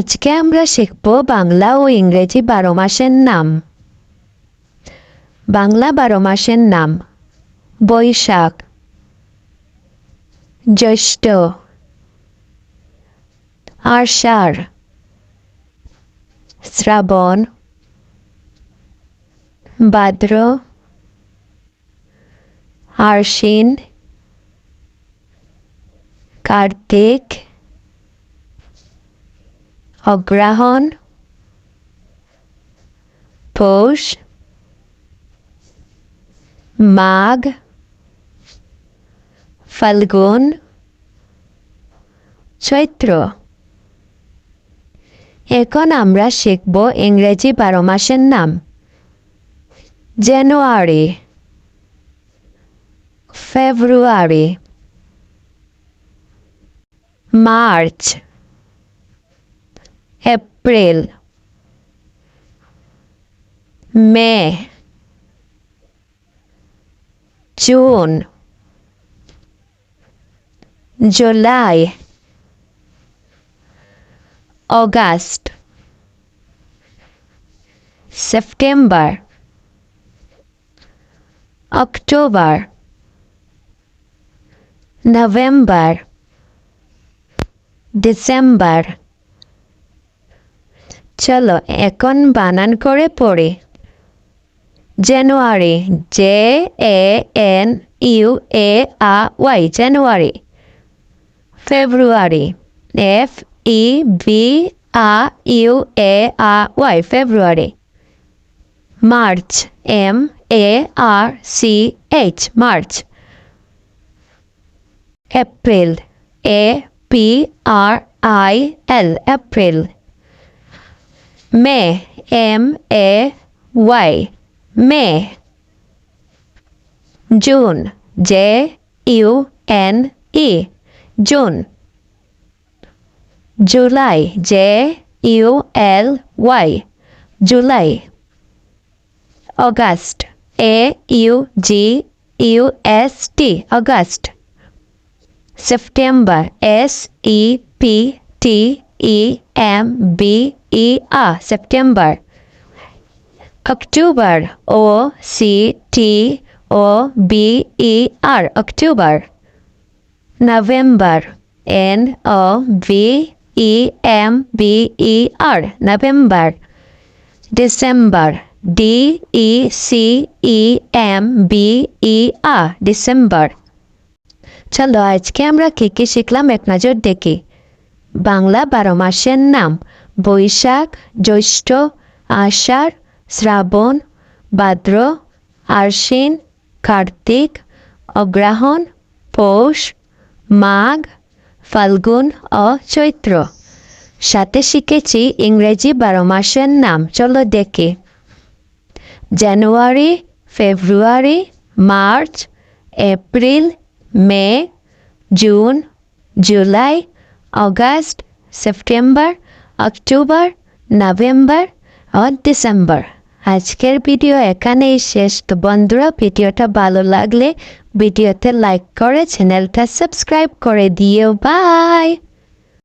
আজকে আমরা শিখব বাংলা ও ইংরেজি বারো মাসের নাম। বাংলা বারো মাসের নাম, বৈশাখ। জ্যৈষ্ঠ। আষাঢ়। শ্রাবণ। ভাদ্র। আশ্বিন। কার্তিক। অগ্রহণ, পৌষ, মাঘ, ফাল্গুন, চৈত্র। এখন আমরা শিখব ইংরেজি বারো মাসের নাম। January, February, March. April. May. June. July. August. September. October. November. December. চলো, এখন বানান করে পড়ি। January, J, A, N, U, A, R, Y, January. February, F, E, B, R, U, A, R, Y, February. March, M, A, R, C, H, March. April, A, P, R, I, L, April. May, M A Y, May. June, J U N E, June. July, J U L Y, July. August, A U G U S T, August. September, S E P T E M B E R September October O C T O B E R October November N O V E M B E R November December D E C E M B E R December চলো আজকে আমরা কী কী শিখলাম এক নজর দেখি। বাংলা বারো মাসের নাম। বৈশাখ, জ্যৈষ্ঠ, আষাঢ়, শ্রাবণ, ভাদ্র, আশ্বিন, কার্তিক অগ্রহণ পৌষ, মাঘ, ফাল্গুন ও চৈত্র। সাথে শিখেছি ইংরেজি বারো মাসের নাম, চলো দেখি। January, February, March, April, May, June, July, August, September October, November ও ডিসেম্বর। আজকের ভিডিও এখানেই শেষ। তো বন্ধুরা, ভিডিওটা ভালো লাগলে ভিডিওতে লাইক করে চ্যানেলটা সাবস্ক্রাইব করে দিও। বাই!